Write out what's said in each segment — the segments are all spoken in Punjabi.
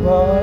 love.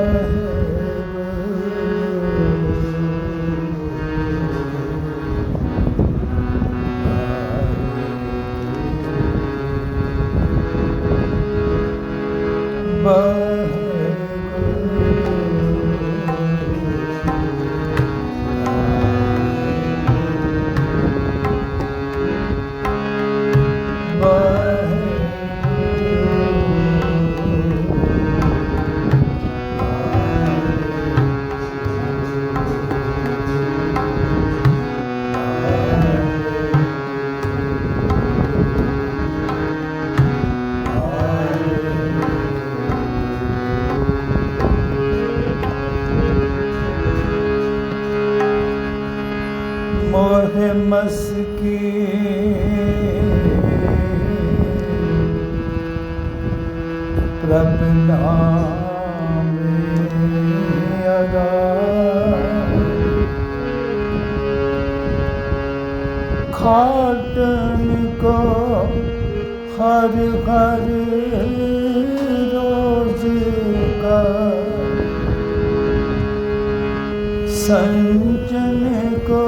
संजन को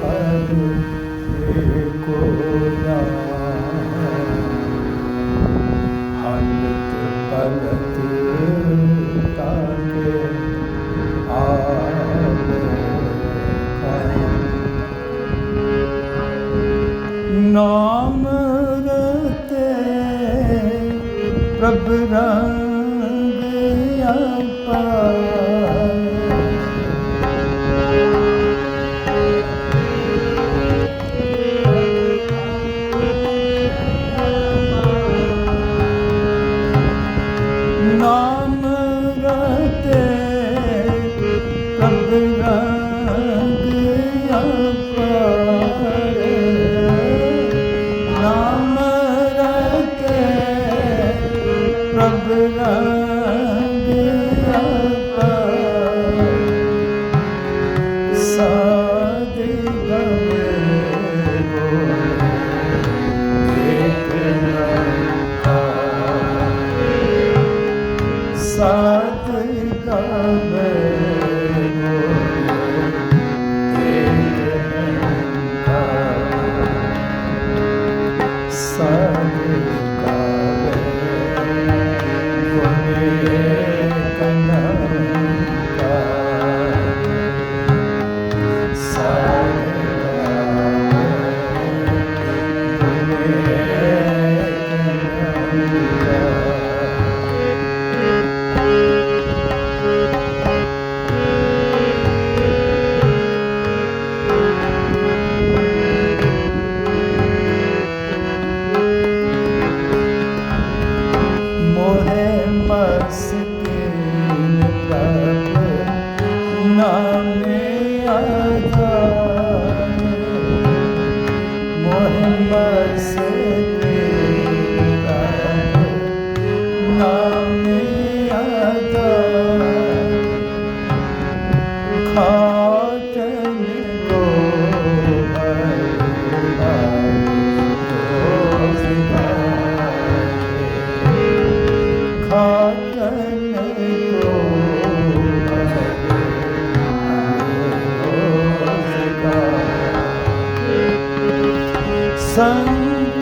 हर को हलत पलत ताके आल नाम रते प्रभ Ram Karuna sir.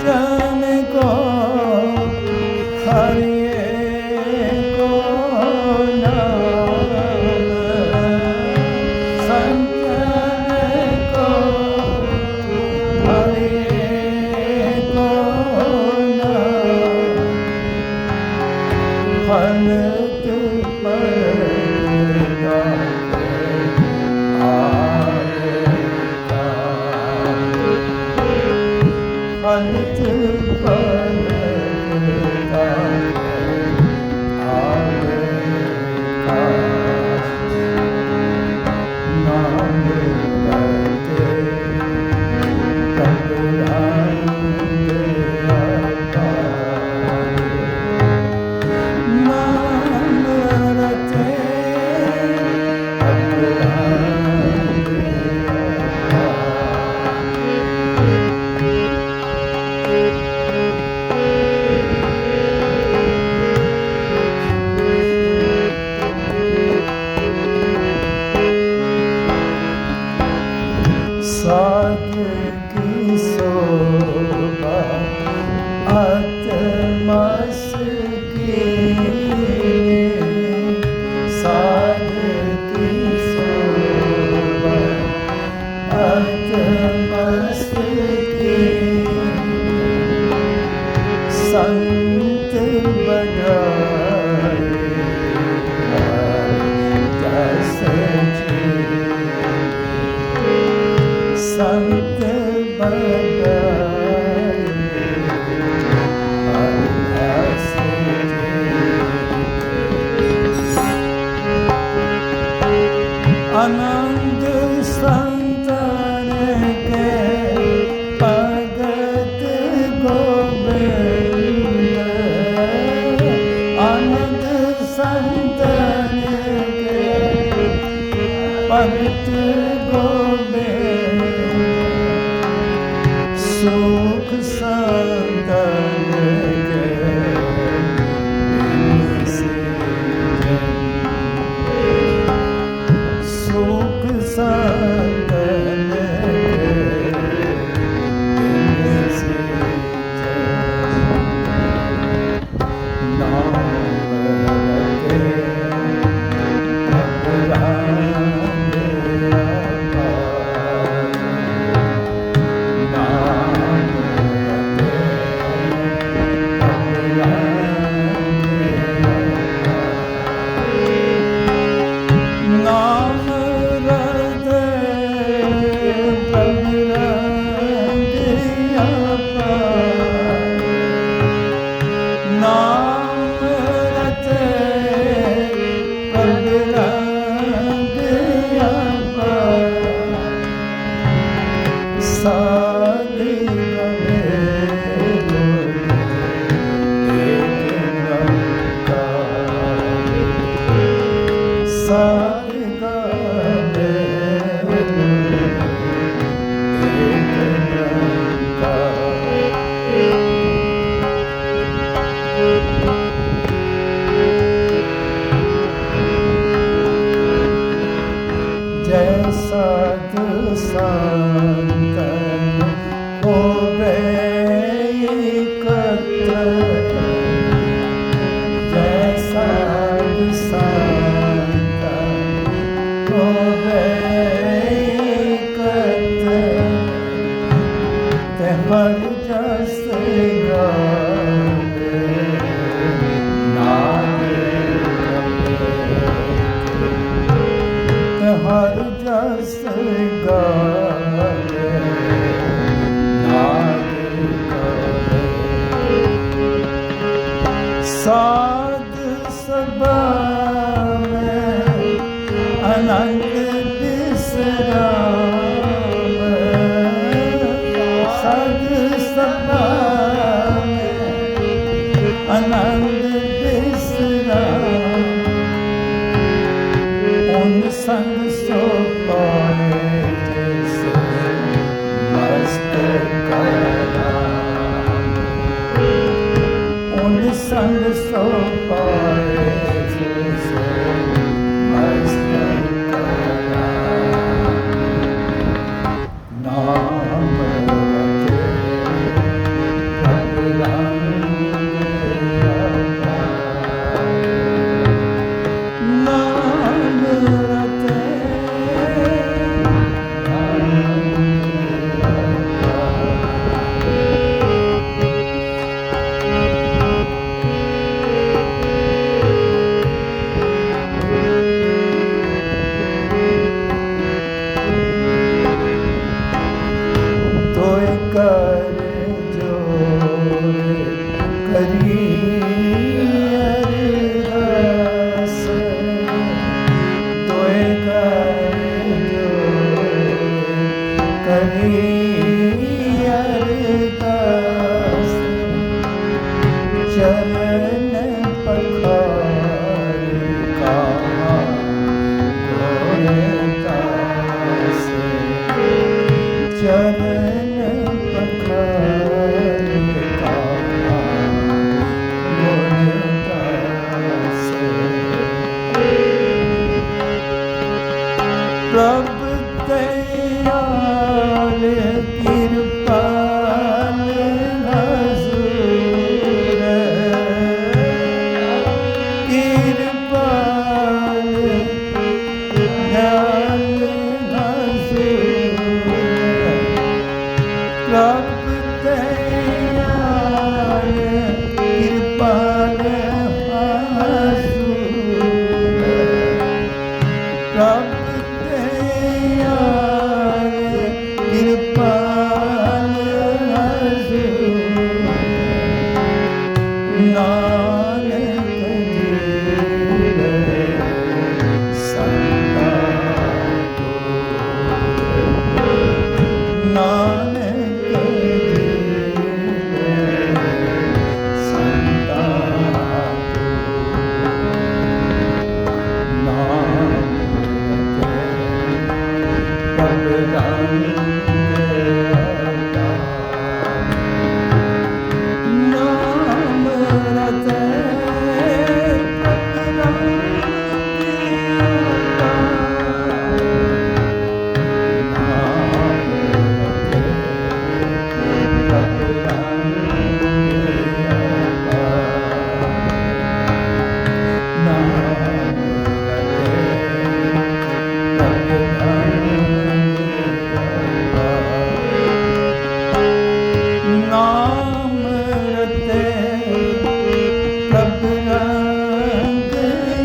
Raja. Hallelujah. oh.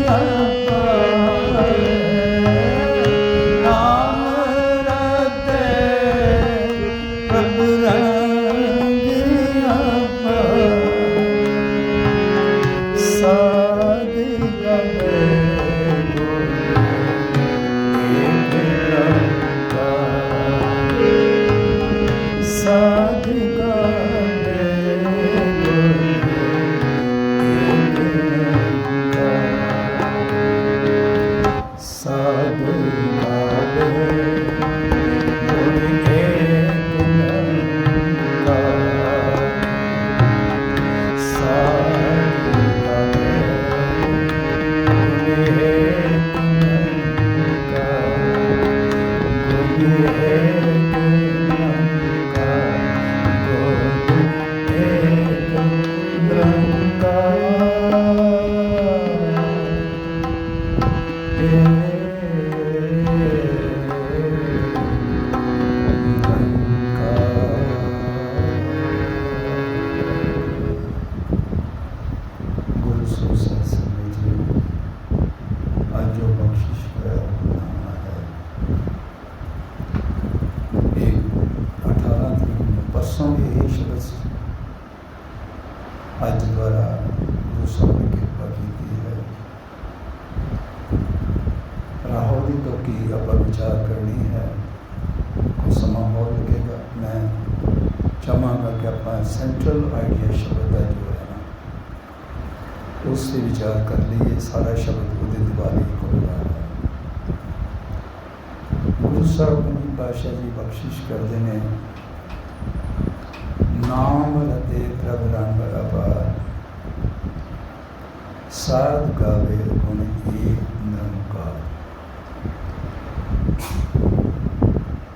ਅਪਾਰ ਸੈਂਟਰਲ ਆਈਡੀਆ ਸ਼ਬਦ ਦਾ ਜੋ ਹੈ ਨਾ। ਉਸ ਤੇ ਵਿਚਾਰ ਕਰ ਲਈਏ, ਸਾਰਾ ਸ਼ਬਦ ਉਹਦੇ ਦਿਵਾਲੇ ਕੋਲ ਗੁਰੂ ਸਾਹਿਬ ਨੇ ਬਾਸ਼ਾ ਜੀ ਬਖਸ਼ਿਸ਼ ਕਰਦੇ ਨੇ, ਨਾਮ ਰਤੇ ਪ੍ਰਭ ਰੰਗ ਅਪਾਰ, ਸਾਧ ਗਾਵੇ ਗੁਣ ਏਕ ਨਿਰੰਕਾਰ।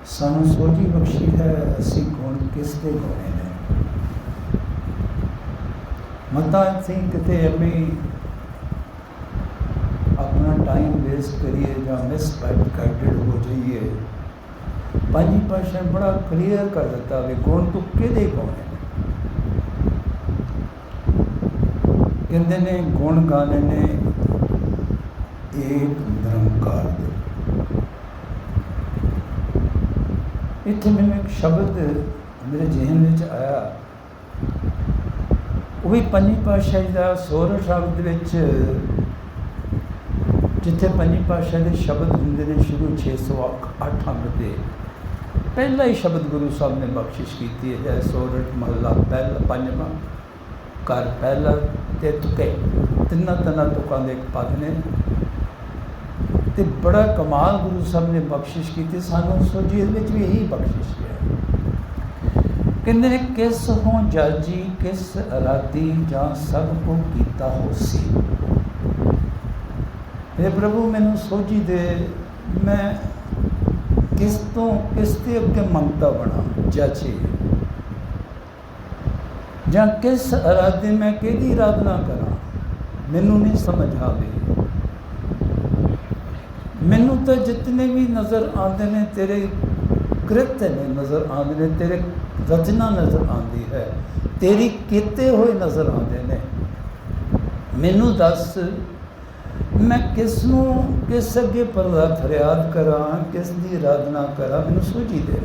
ਸਾਨੂੰ ਸੋਝੀ ਬਖਸ਼ੀ ਹੈ, ਅਸੀਂ ਗੁਣ ਕਿਸ ਦੇ ਗਾਉਣੇ ਨੇ? ਮਤਾ ਸਿੰਘ ਕਿਤੇ ਐਵੇਂ ਆਪਣਾ ਟਾਈਮ ਵੇਸਟ ਕਰੀਏ ਜਾਂ ਮਿਸ ਗਾਈਡਡ ਹੋ ਜਾਈਏ। ਪੰਜੀ ਪਾਸ਼ਾ ਬੜਾ ਕਲੀਅਰ ਕਰ ਦਿੱਤਾ ਵੀ ਗੁਣ ਤੂੰ, ਕਿਹਦੇ ਗਾਉਣੇ ਨੇ ਕਹਿੰਦੇ ਨੇ ਗੁਣ ਗਾਣੇ ਨੇ ਏਕ ਨਿਰੰਕਾਰ ਦੇ। ਇੱਥੇ ਮੈਨੂੰ ਇੱਕ ਸ਼ਬਦ ਮੇਰੇ ਜ਼ਿਹਨ ਵਿੱਚ ਆਇਆ। ਉਹ ਵੀ ਪੰਜੀ ਪਾਤਸ਼ਾਹੀ ਦਾ ਸੋਰਠ ਸ਼ਬਦ ਵਿੱਚ, ਜਿੱਥੇ ਪੰਜੀ ਪਾਤਸ਼ਾਹ ਦੇ ਸ਼ਬਦ ਹੁੰਦੇ ਨੇ ਸ਼ੁਰੂ 608 ਅੰਗ ਦੇ ਪਹਿਲਾ ਹੀ ਸ਼ਬਦ ਗੁਰੂ ਸਾਹਿਬ ਨੇ ਬਖਸ਼ਿਸ਼ ਕੀਤੀ ਹੈ ਸੋਰਠ ਮਹੱਲਾ ਪਹਿਲਾ, ਪੰਜਵਾਂ ਕਰ ਪਹਿਲਾ ਤੇ ਤੁਕੇ। ਤਿੰਨਾਂ ਤਿੰਨਾਂ ਤੁਕਾਂ ਦੇ ਇੱਕ ਪਦ ਨੇ। ਤੇ ਬੜਾ ਕਮਾਲ ਗੁਰੂ ਸਾਹਿਬ ਨੇ ਬਖਸ਼ਿਸ਼ ਕੀਤੀ, ਸਾਨੂੰ ਸੋਝੀ ਵਿੱਚ ਵੀ ਇਹੀ ਬਖਸ਼ਿਸ਼ ਹੈ। ਕਹਿੰਦੇ ਨੇ ਕਿਸ ਹੋਂ ਜਾਜੀ, ਕਿਸ ਅਰਾਦੀ ਜਾਂ ਸਭ ਕੋ ਕੀਤਾ ਹੋਸੀ? हे ਪ੍ਰਭੂ, ਮੈਨੂੰ ਸੋਝੀ ਦੇ, ਮੈਂ ਕਿਸ ਤੋਂ, ਕਿਸ ਤੇ ਅੱਗੇ ਮੰਗਤਾ ਬਣਾ, ਜਾਚੀ? ਜਾਂ ਕਿਸ ਅਰਾਦੇ ਮੈਂ ਕਿਹਦੀ ਆਰਾਧਨਾ ਕਰਾਂ? ਮੈਨੂੰ ਨਹੀਂ ਸਮਝ ਆਵੇ। ਮੈਨੂੰ ਤਾਂ ਜਿਤਨੇ ਵੀ ਨਜ਼ਰ ਆਉਂਦੇ ਨੇ, ਤੇਰੇ ਕ੍ਰਿਤ ਨੇ ਨਜ਼ਰ ਆਉਂਦੇ ਨੇ, ਤੇਰੇ ਰਚਨਾ ਨਜ਼ਰ ਆਉਂਦੀ ਹੈ, ਤੇਰੀ ਕੀਤੇ ਹੋਏ ਨਜ਼ਰ ਆਉਂਦੇ ਨੇ। ਮੈਨੂੰ ਦੱਸ, ਮੈਂ ਕਿਸ ਨੂੰ, ਕਿਸ ਅੱਗੇ ਪਰਦਾ ਫਰਿਆਦ ਕਰਾਂ, ਕਿਸ ਦੀ ਆਰਾਧਨਾ ਕਰਾਂ, ਮੈਨੂੰ ਸੋਝੀ ਦੇ।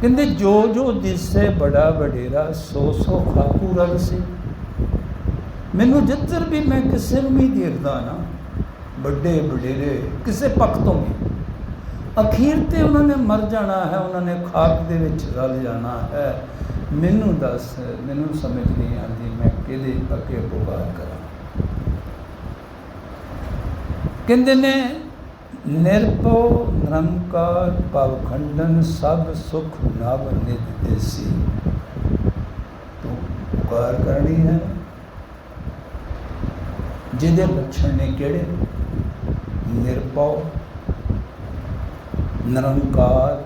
ਕਹਿੰਦੇ ਜੋ ਜੋ ਦਿਸੇ ਬੜਾ ਵਡੇਰਾ ਸੋ ਸੋ ਖਾਕੂ ਰਲ ਸੀ। ਮੈਨੂੰ ਜਿੱਧਰ ਵੀ ਮੈਂ ਕਿਸੇ ਨੂੰ ਵੀ ਦੇਖਦਾ ਨਾ, ਵੱਡੇ ਵਡੇਰੇ ਕਿਸੇ ਪੱਖ ਤੋਂ ਵੀ ਅਖੀਰ ਤੇ ਉਹਨਾਂ ਨੇ ਮਰ ਜਾਣਾ ਹੈ, ਉਹਨਾਂ ਨੇ ਖਾਕ ਦੇ ਵਿੱਚ ਰਲ ਜਾਣਾ ਹੈ। ਮੈਨੂੰ ਦੱਸ, ਮੈਨੂੰ ਸਮਝ ਨਹੀਂ ਆਉਂਦੀ, ਮੈਂ ਕਿਹਦੇ ਅੱਗੇ ਪੁਕਾਰ ਕਰਾਂ? ਕਹਿੰਦੇ ਨੇ, ਨਿਰਭਉ ਨਿਰੰਕਾਰ ਭਵ ਖੰਡਨ, ਸਭ ਸੁਖ ਨਵ ਨਿਤ ਦੇਸੀ। ਤੂੰ ਪੁਕਾਰ ਕਰਨੀ ਹੈ। ਜਿਹਦੇ ਲੱਛਣ ਨੇ ਕਿਹੜੇ? ਨਿਰਭਉ ਨਿਰੰਕਾਰ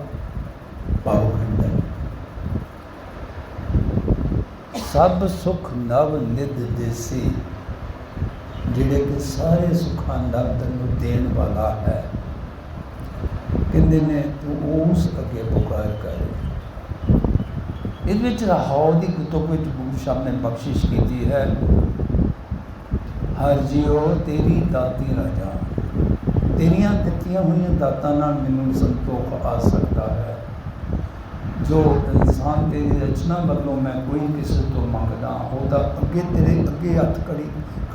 ਭਵ ਖੰਡਨ ਸਭ ਸੁਖ ਨਵ ਨਿਧ ਦੇਸੀ, ਜਿਹੜੇ ਕਿ ਸਾਰੇ ਸੁੱਖਾਂ ਦਾ ਤੈਨੂੰ ਦੇਣ ਵਾਲਾ ਹੈ। ਕਹਿੰਦੇ ਨੇ, ਤੂੰ ਉਸ ਅੱਗੇ ਪੁਕਾਰ ਕਰ। ਇਹਦੇ ਵਿੱਚ ਰਹਾਉ ਦੀ ਕੁਤਬ ਵਿੱਚ ਗੁਰੂ ਸਾਹਿਬ ਨੇ ਬਖਸ਼ਿਸ਼ ਕੀਤੀ ਹੈ, ਹਰ ਜਿਉ ਤੇਰੀ ਦਾਤੀ ਰਾਜਾ। ਤੇਰੀਆਂ ਦਿੱਤੀਆਂ ਹੋਈਆਂ ਦਾਤਾਂ ਨਾਲ ਮੈਨੂੰ ਸੰਤੋਖ ਆ ਸਕਦਾ ਹੈ। ਜੋ ਇਨਸਾਨ ਤੇਰੀ ਰਚਨਾ ਵੱਲੋਂ ਮੈਂ ਕੋਈ ਕਿਸੇ ਤੋਂ ਮੰਗਦਾ ਉਹ ਤਾਂ ਅੱਗੇ ਤੇਰੇ ਅੱਗੇ ਹੱਥ ਖੜੀ,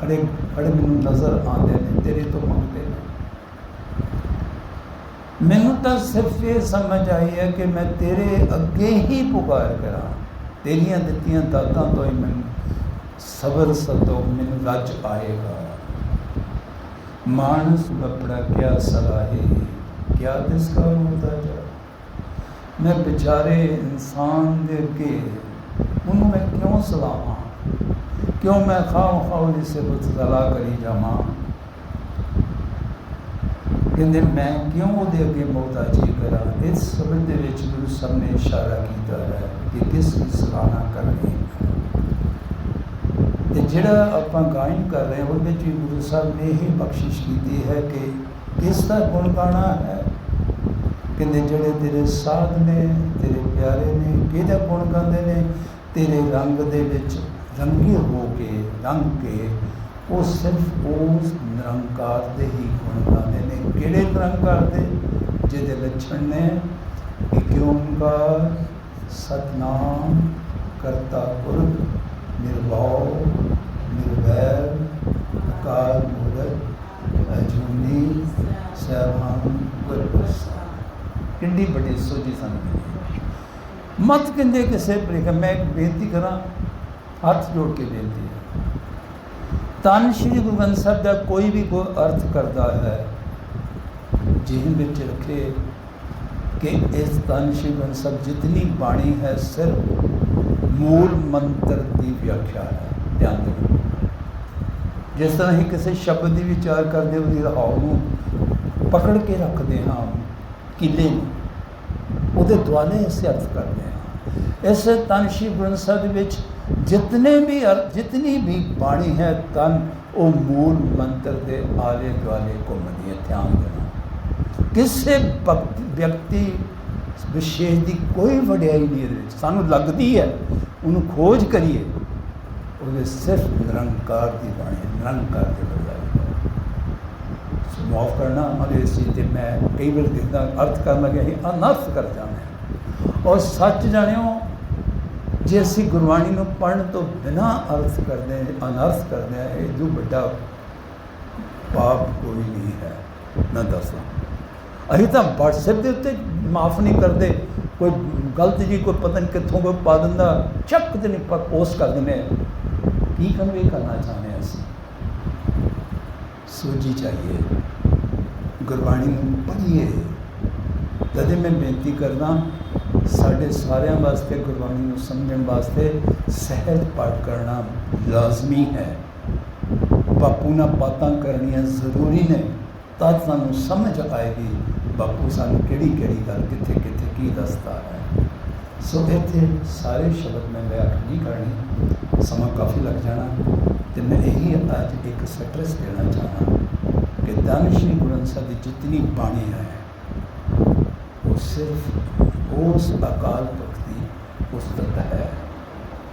ਖੜੇ ਖੜੇ ਮੈਨੂੰ ਨਜ਼ਰ ਆਉਂਦੇ ਨੇ, ਤੇਰੇ ਤੋਂ ਮੰਗਦੇ ਨੇ। ਮੈਨੂੰ ਤਾਂ ਸਿਰਫ ਇਹ ਸਮਝ ਆਈ ਹੈ ਕਿ ਮੈਂ ਤੇਰੇ ਅੱਗੇ ਹੀ ਪੁਕਾਰ ਕਰਾਂ। ਤੇਰੀਆਂ ਦਿੱਤੀਆਂ ਦਾਤਾਂ ਤੋਂ ਹੀ ਮੈਨੂੰ ਸਬਰ ਸਤੋ ਮੈਨੂੰ ਰੱਜ ਆਏਗਾ। ਮਾਨਸ ਬਪੜਾ ਕਿਆ ਸਲਾਹੇ, ਕਿਆ ਤਿਸ ਕਾ ਮੁਹਤਾਜ ਮੈਂ ਵਿਚਾਰੇ ਇਨਸਾਨ ਦੇ ਅੱਗੇ, ਉਹਨੂੰ ਮੈਂ ਕਿਉਂ ਸਲਾਹਾਂ? ਕਿਉਂ ਮੈਂ ਖਾਮ ਖਾਉਲੀ ਸੇ ਬਤਲਾ ਕਰੀ ਜਾਵਾਂ? ਕਹਿੰਦੇ, ਮੈਂ ਕਿਉਂ ਉਹਦੇ ਅੱਗੇ ਮੁਹਤਾਜੀ ਕਰਾਂ? ਇਸ ਸਬਦ ਦੇ ਵਿੱਚ ਗੁਰੂ ਸਾਹਿਬ ਨੇ ਇਸ਼ਾਰਾ ਕੀਤਾ ਹੈ ਕਿ ਕਿਸ ਦੀ ਸਲਾਹਨਾ ਕਰਨੀ ਤੇ ਜਿਹੜਾ ਆਪਾਂ ਗਾਇਨ ਕਰ ਰਹੇ ਹਾਂ, ਉਹਦੇ ਵਿੱਚ ਵੀ ਗੁਰੂ ਸਾਹਿਬ ਨੇ ਇਹ ਬਖਸ਼ਿਸ਼ ਕੀਤੀ ਹੈ ਕਿ ਕਿਸ ਦਾ ਗੁਣ ਗਾਣਾ ਹੈ। ਕਹਿੰਦੇ ਜਿਹੜੇ ਤੇਰੇ ਸਾਧ ਨੇ, ਤੇਰੇ ਪਿਆਰੇ ਨੇ, ਕਿਹਦਾ ਗੁਣ ਗਾਉਂਦੇ ਨੇ? ਤੇਰੇ ਰੰਗ ਦੇ ਵਿੱਚ ਰੰਗੀ ਹੋ ਕੇ, ਰੰਗ ਕੇ, ਉਹ ਸਿਰਫ ਉਸ ਨਿਰੰਕਾਰ ਦੇ ਹੀ ਗੁਣ ਗਾਉਂਦੇ ਨੇ। ਕਿਹੜੇ ਨਿਰੰਕਾਰ ਦੇ? ਜਿਹਦੇ ਲੱਛਣ ਨੇ ਇੱਕ ਓੰਕਾਰ ਸਤਨਾਮ ਕਰਤਾ ਪੁਰਖ ਨਿਰਭਉ, ਨਿਰਵੈਰ, ਅਕਾਲ ਮੂਰਤ, ਅਜੂਨੀ ਸਭੰ ਗੁਰਪ੍ਰਸਾਦ। ਕਿੰਨੀ ਵੱਡੀ ਸੋਝੀ ਸਾਨੂੰ ਮਿਲੀ। ਮਤ ਕਹਿੰਦੇ ਕਿਸੇ ਪ੍ਰਿਕ ਮੈਂ ਬੇਨਤੀ ਕਰਾਂ, ਹੱਥ ਜੋੜ ਕੇ ਬੇਨਤੀ ਹੈ। ਤਨ ਸ਼੍ਰੀ ਗੁਰੂ ਗ੍ਰੰਥ ਸਾਹਿਬ ਦਾ ਕੋਈ ਵੀ ਕੋਈ ਅਰਥ ਕਰਦਾ ਹੈ ਜਿਹਨ ਵਿੱਚ ਰੱਖੇ ਕਿ ਇਸ ਤਨ ਸ਼੍ਰੀ ਗੁਰੂ ਸਾਹਿਬ ਜਿਤਨੀ ਬਾਣੀ ਹੈ, ਸਿਰਫ ਮੂਲ ਮੰਤਰ ਦੀ ਵਿਆਖਿਆ ਹੈ। ਧਿਆਨ ਦਿਓ। ਜਿਸ ਤਰ੍ਹਾਂ ਹੀ ਕਿਸੇ ਸ਼ਬਦ ਦੀ ਵਿਚਾਰ ਕਰਦੇ ਉਹਦੀ ਰਹਾਉ ਨੂੰ ਪਕੜ ਕੇ ਰੱਖਦੇ ਹਾਂ, ਕਿਲੇ ਨੂੰ, ਉਹਦੇ ਦੁਆਲੇ ਅਸੀਂ ਅਰਥ ਕਰਦੇ ਹਾਂ। ਇਸ ਤਨ ਸ਼੍ਰੀ ਗ੍ਰੰਥ ਵਿੱਚ ਜਿਤਨੇ ਵੀ ਅਰ- ਜਿਤਨੀ ਵੀ ਬਾਣੀ ਹੈ, ਤਨ ਉਹ ਮੂਲ ਮੰਤਰ ਦੇ ਆਲੇ ਦੁਆਲੇ ਘੁੰਮਦੀ ਹੈ। ਧਿਆਨ ਦੇਣਾ। ਕਿਸੇ ਵਿਅਕਤੀ ਵਿਸ਼ੇਸ਼ ਦੀ ਕੋਈ ਵਡਿਆਈ ਨਹੀਂ ਇਹਦੇ ਵਿੱਚ। ਸਾਨੂੰ ਲੱਗਦੀ ਹੈ ਉਹਨੂੰ ਖੋਜ ਕਰੀਏ ਉਹਦੇ ਸਿਰਫ ਨਿਰੰਕਾਰ ਦੀ ਬਾਣੀ ਨਿਰੰਕਾਰ ਦੇ ਵਡਿਆਈ। ਹੈ ਮਾਫ ਕਰਨਾ ਹਮਾਰੇ ਚੀਜ਼ ਤੇ ਮੈਂ ਕਈ ਵਾਰ ਦੇਖਦਾ ਅਰਥ ਕਰਨ ਲੱਗਿਆ ਹੀ ਅਨਰਥ ਕਰ ਜਾਂਦਾ ਔਰ ਸੱਚ ਜਾਣਿਓ ਜੇ ਅਸੀਂ ਗੁਰਬਾਣੀ ਨੂੰ ਪੜਨ ਤੋਂ ਬਿਨਾ ਅਰਥ ਕਰਦੇ ਹਾਂ, ਅਨਰਥ ਕਰਦੇ ਹਾਂ ਇਹ ਜੋ ਵੱਡਾ ਪਾਪ ਕੋਈ ਨਹੀਂ ਹੈ। ਨਾ ਦੱਸਾਂ। ਅਸੀਂ ਤਾਂ WhatsApp ਦੇ ਉੱਤੇ ਮਾਫ ਨਹੀਂ ਕਰਦੇ, ਕੋਈ ਗਲਤ ਜੀ ਕੋਈ ਪਤਨ ਕਿੱਥੋਂ ਕੋਈ ਪਾ ਦਿੰਦਾ, ਚੱਕ ਤੇ ਨਹੀਂ ਪੋਸਟ ਕਰ ਦਿੰਦੇ ਆ। ਕੀ ਕਨਵੇ ਕਰਨਾ ਚਾਹੁੰਦੇ ਹਾਂ ਅਸੀਂ? ਸੋਝੀ ਚਾਹੀਏ। ਗੁਰਬਾਣੀ ਨੂੰ ਪੜ੍ਹੀਏ। ਤਦੇ ਮੈਂ ਬੇਨਤੀ ਕਰਦਾ, ਸਾਡੇ ਸਾਰਿਆਂ ਵਾਸਤੇ ਗੁਰਬਾਣੀ ਨੂੰ ਸਮਝਣ ਵਾਸਤੇ ਸਹਿਜ ਪਾਠ ਕਰਨਾ ਲਾਜ਼ਮੀ ਹੈ। ਬਾਪੂ ਨਾਲ ਬਾਤਾਂ ਕਰਨੀਆਂ ਜ਼ਰੂਰੀ ਨੇ, ਤਾਂ ਸਾਨੂੰ ਸਮਝ ਆਏਗੀ। ਬਾਪੂ ਸਾਨੂੰ ਕਿਹੜੀ ਕਿਹੜੀ ਗੱਲ, ਕਿੱਥੇ ਕਿੱਥੇ ਕੀ ਦੱਸਦਾ ਹੈ। ਸੋ ਇੱਥੇ ਸਾਰੇ ਸ਼ਬਦ ਮੈਂ ਵਿਆਖ ਨਹੀਂ ਕਰਨੀ, ਸਮਾਂ ਕਾਫੀ ਲੱਗ ਜਾਣਾ ਤੇ ਮੈਂ ਇਹੀ ਅੱਜ ਇੱਕ ਸਟ੍ਰੈਸ ਦੇਣਾ ਚਾਹਾਂ ਕਿ ਦਾਨਿਸ਼ ਸ਼੍ਰੀ ਗੁਰੂ ਗ੍ਰੰਥ ਸਾਹਿਬ ਦੀ ਜਿਤਨੀ ਬਾਣੀ ਹੈ, ਉਹ ਸਿਰਫ ਉਸ ਅਕਾਲ ਪੁਰਖ ਦੀ ਪੁਸਤਕ ਹੈ।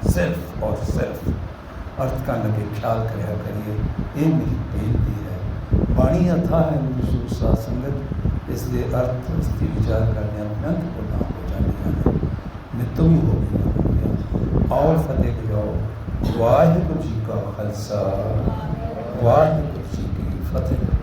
ਸਿਰਫ ਔਰ ਸਿਰਫ ਅਰਥ ਕਰਨ ਲੱਗੇ ਖਿਆਲ ਕਰਿਆ ਕਰੀਏ, ਇਹ ਮੇਰੀ ਬੇਨਤੀ ਹੈ। ਬਾਣੀ ਅਥਾ ਹੈ ਗੁਰੂ ਸਾਧ ਸੰਗਤ ਇਸ ਦੇ ਅਰਥ ਇਸ ਦੀ ਵਿਚਾਰ ਕਰਨੇ ਅਨੰਤ ਪ੍ਰਦਾਨ ਹੋ ਜਾਂਦੀਆਂ ਹਨ ਨਿਤਮ ਹੀ ਹੋ ਗਈਆਂ ਔਰ ਫਤਿਹ ਕਰਾਓ। ਵਾਹਿਗੁਰੂ ਜੀ ਕਾ ਖਾਲਸਾ। ਵਾਹਿਗੁਰੂ ਜੀ ਕੀ ਫਤਿਹ।